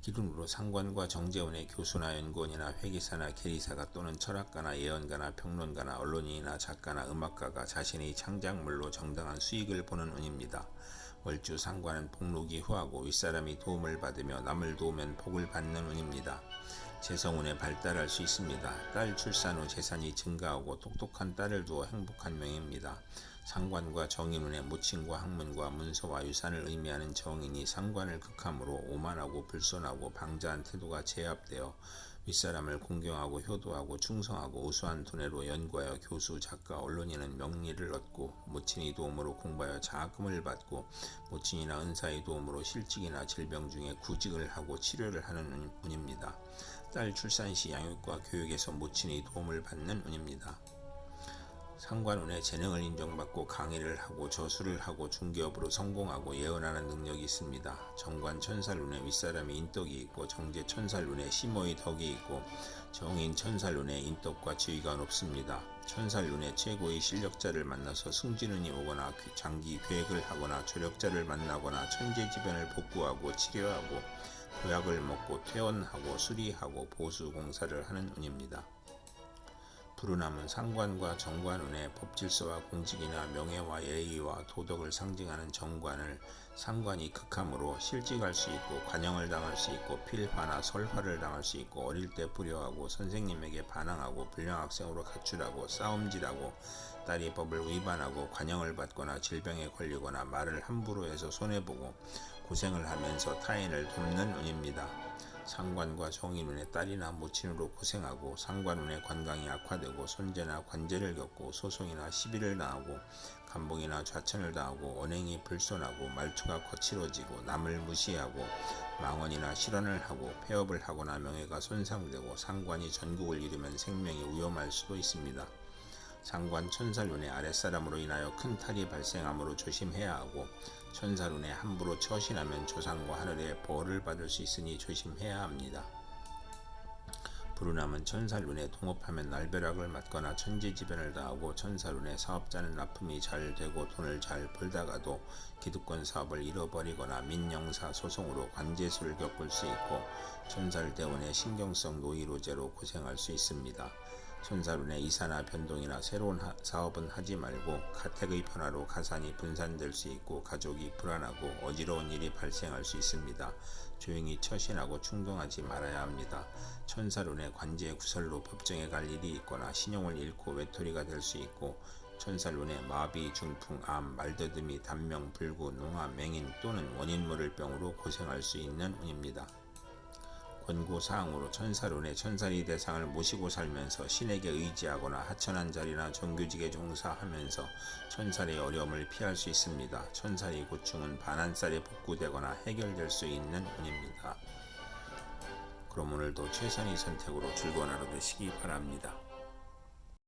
기준으로 상관과 정재원의 교수나 연구원이나 회계사나 계리사가 또는 철학가나 예언가나 평론가나 언론인이나 작가나 음악가가 자신의 창작물로 정당한 수익을 보는 운입니다. 월주 상관은 복록이 후하고 윗사람이 도움을 받으며 남을 도우면 복을 받는 운입니다. 재성운에 발달할 수 있습니다. 딸 출산 후 재산이 증가하고 똑똑한 딸을 두어 행복한 명입니다. 상관과 정인운의 모친과 학문과 문서와 유산을 의미하는 정인이 상관을 극함으로 오만하고 불손하고 방자한 태도가 제압되어 윗사람을 공경하고 효도하고 충성하고 우수한 두뇌로 연구하여 교수, 작가, 언론인은 명리를 얻고 모친의 도움으로 공부하여 자금을 받고 모친이나 은사의 도움으로 실직이나 질병 중에 구직을 하고 치료를 하는 운입니다. 딸 출산 시 양육과 교육에서 모친의 도움을 받는 운입니다. 상관운에 재능을 인정받고 강의를 하고 저술을 하고 중개업으로 성공하고 예언하는 능력이 있습니다. 정관 천살운에 윗사람이 인덕이 있고 정제 천살운에 심호의 덕이 있고 정인 천살운에 인덕과 지위가 높습니다. 천살운에 최고의 실력자를 만나서 승진운이 오거나 장기 계획을 하거나 조력자를 만나거나 천재지변을 복구하고 치료하고 보약을 먹고 퇴원하고 수리하고 보수 공사를 하는 운입니다. 불운함은 상관과 정관운의 법질서와 공직이나 명예와 예의와 도덕을 상징하는 정관을 상관이 극함으로 실직할 수 있고 관영을 당할 수 있고 필화나 설화를 당할 수 있고 어릴 때 불효하고 선생님에게 반항하고 불량학생으로 가출하고 싸움질하고 딸이 법을 위반하고 관영을 받거나 질병에 걸리거나 말을 함부로 해서 손해보고 고생을 하면서 타인을 돕는 운입니다. 상관과 정인운의 딸이나 모친으로 고생하고 상관운의 관광이 악화되고 손재나 관제를 겪고 소송이나 시비를 당하고 감봉이나 좌천을 당하고 언행이 불손하고 말투가 거칠어지고 남을 무시하고 망언이나 실언을 하고 폐업을 하거나 명예가 손상되고 상관이 전국을 잃으면 생명이 위험할 수도 있습니다. 상관 천살운의 아랫사람으로 인하여 큰 탈이 발생하므로 조심해야 하고 천살운에 함부로 처신하면 조상과 하늘의 벌을 받을 수 있으니 조심해야 합니다. 불운함은 천살운에 동업하면 날벼락을 맞거나 천재지변을 당하고 천살운에 사업자는 납품이 잘 되고 돈을 잘 벌다가도 기득권 사업을 잃어버리거나 민영사 소송으로 관제수를 겪을 수 있고 천살대운의 신경성 노이로제로 고생할 수 있습니다. 천살운의 이사나 변동이나 새로운 하, 사업은 하지 말고 가택의 변화로 가산이 분산될 수 있고 가족이 불안하고 어지러운 일이 발생할 수 있습니다. 조용히 처신하고 충동하지 말아야 합니다. 천살운의 관제 구설로 법정에 갈 일이 있거나 신용을 잃고 외톨이가 될 수 있고 천살운의 마비, 중풍, 암, 말더듬이, 단명, 불구, 농화, 맹인 또는 원인 모를 병으로 고생할 수 있는 운입니다. 권고사항으로 천사론의 천사리 대상을 모시고 살면서 신에게 의지하거나 하천한 자리나 정규직에 종사하면서 천사리 어려움을 피할 수 있습니다. 천사리 고충은 반환살에 복구되거나 해결될 수 있는 운입니다. 그럼 오늘도 최선의 선택으로 즐거운 하루 되시기 바랍니다.